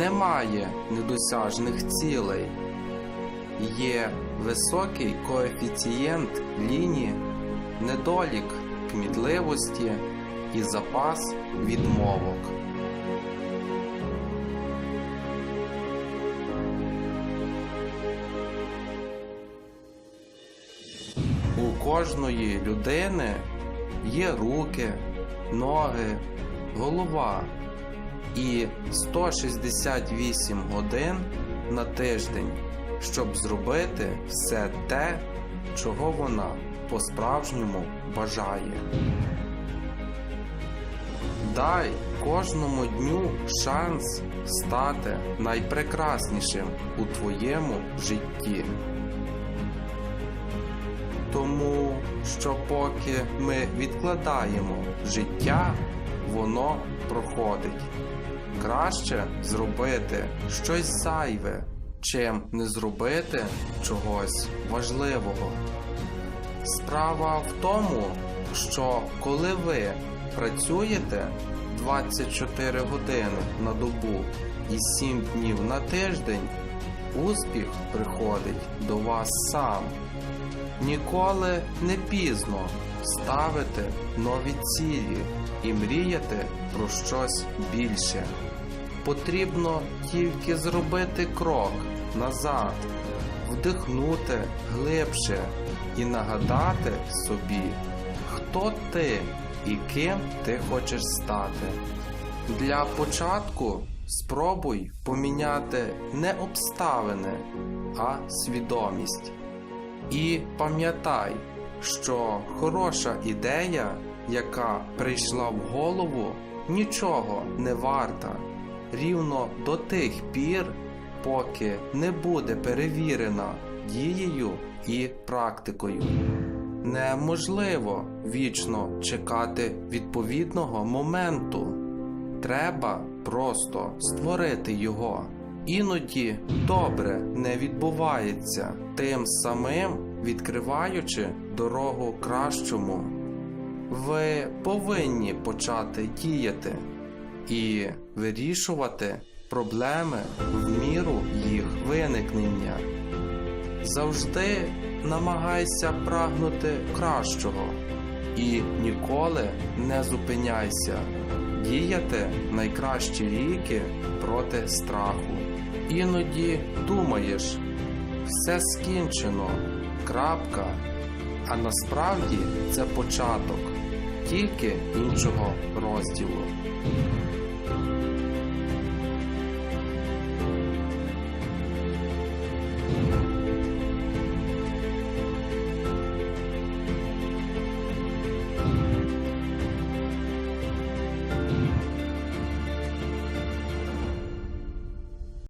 немає недосяжних цілей. Є високий коефіцієнт лінії, недолік кмітливості і запас відмовок. У кожної людини є руки, ноги, голова і 168 годин на тиждень, щоб зробити все те, чого вона по-справжньому бажає. Дай кожному дню шанс стати найпрекраснішим у твоєму житті. Тому що поки ми відкладаємо життя, воно проходить. Краще зробити щось зайве, чим не зробити чогось важливого. Справа в тому, що коли ви працюєте 24 години на добу і 7 днів на тиждень, успіх приходить до вас сам. Ніколи не пізно ставити нові цілі і мріяти про щось більше. Потрібно тільки зробити крок назад, вдихнути глибше і нагадати собі, хто ти і ким ти хочеш стати. Для початку спробуй поміняти не обставини, а свідомість. І пам'ятай, що хороша ідея, яка прийшла в голову, нічого не варта рівно до тих пір, поки не буде перевірена дією і практикою. Неможливо вічно чекати відповідного моменту. Треба просто створити його. Іноді добре не відбувається, тим самим відкриваючи дорогу кращому. Ви повинні почати діяти і вирішувати проблеми в міру їх виникнення. Завжди намагайся прагнути кращого і ніколи не зупиняйся. Діяти найкращі ліки проти страху. Іноді думаєш, все скінчено, крапка. А насправді це початок, тільки іншого розділу.